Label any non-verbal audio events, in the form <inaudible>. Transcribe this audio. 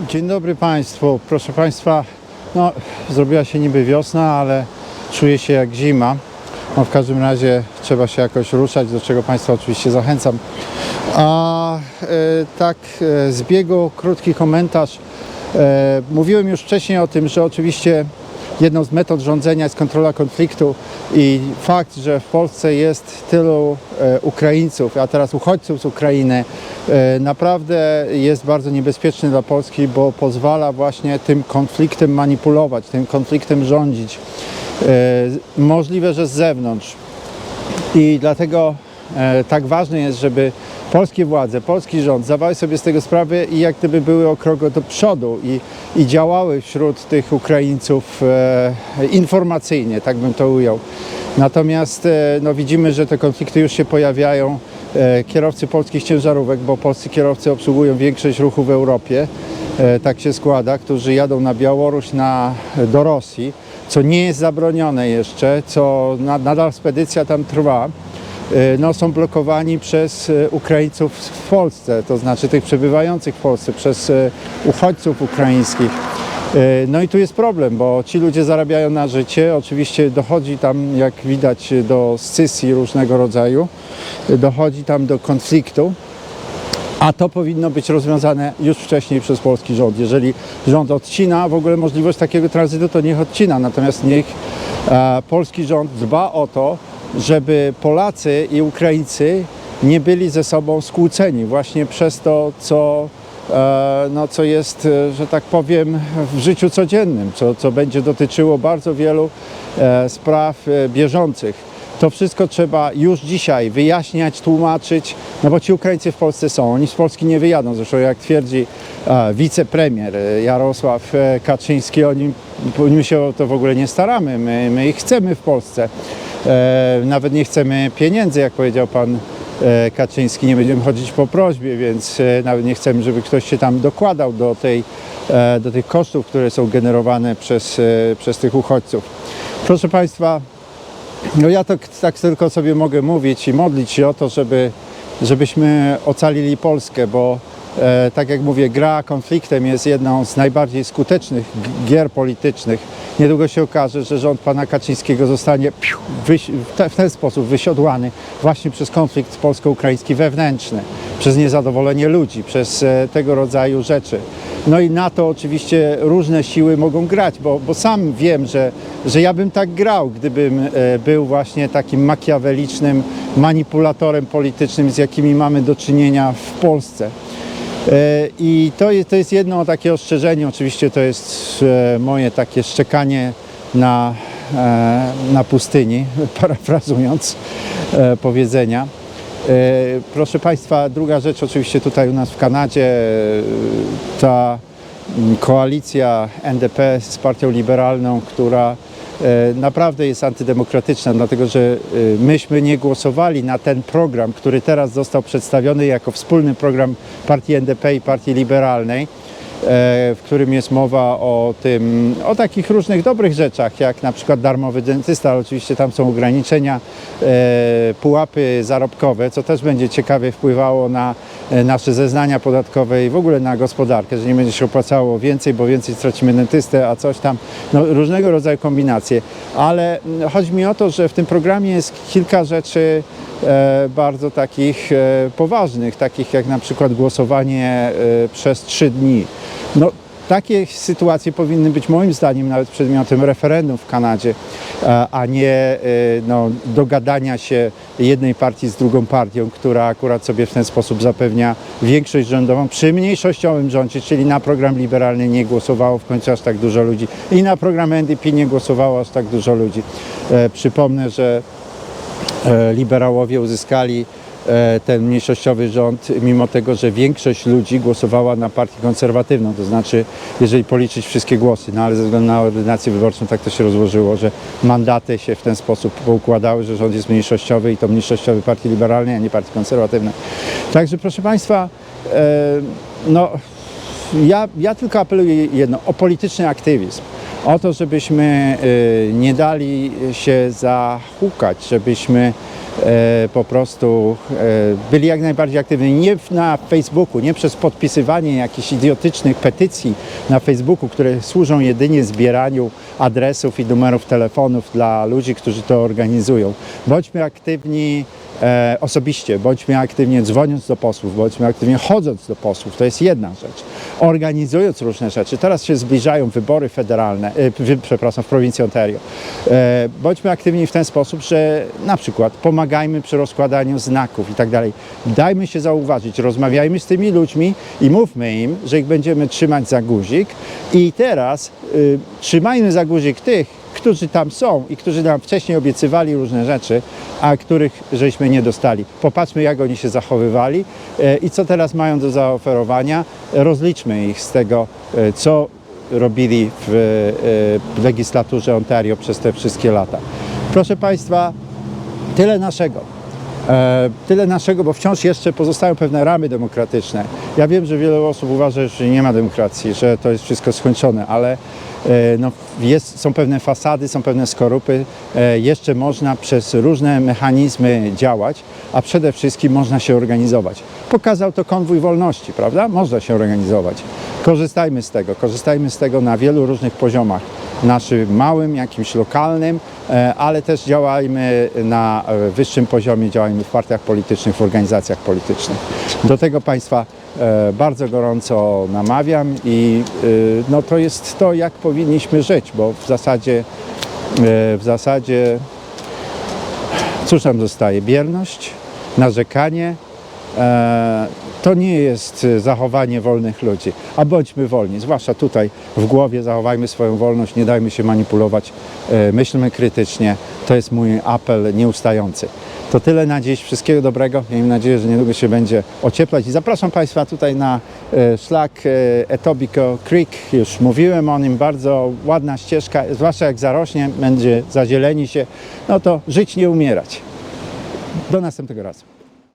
Dzień dobry Państwu. Proszę Państwa, no, zrobiła się niby wiosna, ale czuję się jak zima. No, w każdym razie trzeba się jakoś ruszać, do czego Państwa oczywiście zachęcam. A e, tak e, z biegu krótki komentarz. E, mówiłem już wcześniej o tym, że oczywiście jedną z metod rządzenia jest kontrola konfliktu i fakt, że w Polsce jest tylu e, Ukraińców, a teraz uchodźców z Ukrainy, e, naprawdę jest bardzo niebezpieczny dla Polski, bo pozwala właśnie tym konfliktem manipulować, tym konfliktem rządzić. E, Możliwe, że z zewnątrz. I dlatego tak ważne jest, żeby polskie władze, polski rząd zdawały sobie z tego sprawę i jak gdyby były o krok do przodu i, i działały wśród tych Ukraińców e, informacyjnie, tak bym to ujął. Natomiast e, no, widzimy, że te konflikty już się pojawiają. E, kierowcy polskich ciężarówek, bo polscy kierowcy obsługują większość ruchu w Europie, e, tak się składa, którzy jadą na Białoruś, na, do Rosji, co nie jest zabronione jeszcze, co na, nadal spedycja tam trwa no, są blokowani przez e, Ukraińców w Polsce, to znaczy tych przebywających w Polsce, przez e, uchodźców ukraińskich. E, No i tu jest problem, bo ci ludzie zarabiają na życie. Oczywiście dochodzi tam, jak widać, do scysji różnego rodzaju, e, dochodzi tam do konfliktu. A to powinno być rozwiązane już wcześniej przez polski rząd. Jeżeli rząd odcina w ogóle możliwość takiego tranzytu, to niech odcina. Natomiast niech e, polski rząd dba o to, żeby Polacy i Ukraińcy nie byli ze sobą skłóceni właśnie przez to, co, e, no, co jest, e, że tak powiem, w życiu codziennym, co, co będzie dotyczyło bardzo wielu e, spraw bieżących. To wszystko trzeba już dzisiaj wyjaśniać, tłumaczyć, no bo ci Ukraińcy w Polsce są, oni z Polski nie wyjadą. Zresztą jak twierdzi wicepremier Jarosław Kaczyński, oni, my się o to w ogóle nie staramy, my, my ich chcemy w Polsce. E, nawet nie chcemy pieniędzy, jak powiedział pan e, Kaczyński, nie będziemy chodzić po prośbie, więc e, nawet nie chcemy, żeby ktoś się tam dokładał do, tej, do tych kosztów, które są generowane przez, przez tych uchodźców. Proszę Państwa, no ja tak, tak tylko sobie mogę mówić i modlić się o to, żeby, żebyśmy ocalili Polskę, bo tak jak mówię, gra konfliktem jest jedną z najbardziej skutecznych gier politycznych. Niedługo się okaże, że rząd pana Kaczyńskiego zostanie w ten sposób wysiodłany właśnie przez konflikt polsko-ukraiński wewnętrzny, przez niezadowolenie ludzi, przez e, tego rodzaju rzeczy. No i na to oczywiście różne siły mogą grać, bo, bo sam wiem, że, że ja bym tak grał, gdybym e, był właśnie takim makiawelicznym manipulatorem politycznym, z jakimi mamy do czynienia w Polsce. E, I to jest, to jest jedno takie ostrzeżenie, oczywiście to jest e, moje takie szczekanie na, e, na pustyni, <laughs> parafrazując powiedzenia. Proszę Państwa, druga rzecz oczywiście tutaj u nas w Kanadzie, ta koalicja NDP z partią liberalną, która naprawdę jest antydemokratyczna, dlatego że e, myśmy nie głosowali na ten program, który teraz został przedstawiony jako wspólny program partii NDP i partii liberalnej e, w którym jest mowa o tym, o takich różnych dobrych rzeczach, jak na przykład darmowy dentysta, ale oczywiście tam są ograniczenia, e, pułapy zarobkowe, co też będzie ciekawie wpływało na e, nasze zeznania podatkowe i w ogóle na gospodarkę, że nie będzie się opłacało więcej, bo więcej stracimy dentystę, a coś tam, no, różnego rodzaju kombinacje. Ale mm, chodzi mi o to, że w tym programie jest kilka rzeczy e, bardzo takich e, poważnych, takich jak na przykład głosowanie e, przez trzy dni. No, takie sytuacje powinny być moim zdaniem nawet przedmiotem referendum w Kanadzie, a- a nie e, no, dogadania się jednej partii z drugą partią, która akurat sobie w ten sposób zapewnia większość rządową przy mniejszościowym rządzie, czyli na program liberalny nie głosowało w końcu aż tak dużo ludzi i na program NDP nie głosowało aż tak dużo ludzi. E, przypomnę, że e, liberałowie uzyskali e, ten mniejszościowy rząd, mimo tego, że większość ludzi głosowała na partię konserwatywną, to znaczy, jeżeli policzyć wszystkie głosy, no ale ze względu na ordynację wyborczą tak to się rozłożyło, że mandaty się w ten sposób poukładały, że rząd jest mniejszościowy i to mniejszościowy partii liberalnej, a nie partii konserwatywnej. Także proszę Państwa, e, no ja, ja tylko apeluję jedno, o polityczny aktywizm. O to, żebyśmy y, nie dali się zahukać, żebyśmy e, po prostu e, byli jak najbardziej aktywni. Nie na Facebooku, nie przez podpisywanie jakichś idiotycznych petycji na Facebooku, które służą jedynie zbieraniu adresów i numerów telefonów dla ludzi, którzy to organizują. Bądźmy aktywni e, osobiście, bądźmy aktywnie dzwoniąc do posłów, bądźmy aktywnie chodząc do posłów, to jest jedna rzecz. Organizując różne rzeczy. Teraz się zbliżają wybory federalne, e, wy, przepraszam, w prowincji Ontario. E, bądźmy aktywni w ten sposób, że na przykład pomagajmy przy rozkładaniu znaków i tak dalej. Dajmy się zauważyć, rozmawiajmy z tymi ludźmi i mówmy im, że ich będziemy trzymać za guzik i teraz y, trzymajmy za guzik tych, którzy tam są i którzy nam wcześniej obiecywali różne rzeczy, a których żeśmy nie dostali. Popatrzmy, jak oni się zachowywali e, i co teraz mają do zaoferowania. Rozliczmy ich z tego, e, co robili e, w legislaturze Ontario przez te wszystkie lata. Proszę Państwa, tyle naszego. E, tyle naszego, bo wciąż jeszcze pozostają pewne ramy demokratyczne. Ja wiem, że wiele osób uważa, że nie ma demokracji, że to jest wszystko skończone, ale e, no, jest, są pewne fasady, są pewne skorupy. E, jeszcze można przez różne mechanizmy działać, a przede wszystkim można się organizować. Pokazał to konwój wolności, prawda? Można się organizować. Korzystajmy z tego, korzystajmy z tego na wielu różnych poziomach naszym małym, jakimś lokalnym, e, ale też działajmy na e, wyższym poziomie, działajmy w partiach politycznych, w organizacjach politycznych. Do tego Państwa e, bardzo gorąco namawiam i no, to jest to, jak powinniśmy żyć, bo w zasadzie, w zasadzie cóż nam zostaje? Bierność, narzekanie, to nie jest e, zachowanie wolnych ludzi, a bądźmy wolni, zwłaszcza tutaj w głowie zachowajmy swoją wolność, nie dajmy się manipulować, e, myślmy krytycznie, to jest mój apel nieustający. To tyle na dziś, wszystkiego dobrego, miejmy nadzieję, że niedługo się będzie ocieplać. I zapraszam Państwa tutaj na e, szlak Etobicoke Creek, już mówiłem o nim, bardzo ładna ścieżka, zwłaszcza jak zarośnie, będzie zazieleni się, no to żyć nie umierać. Do następnego razu.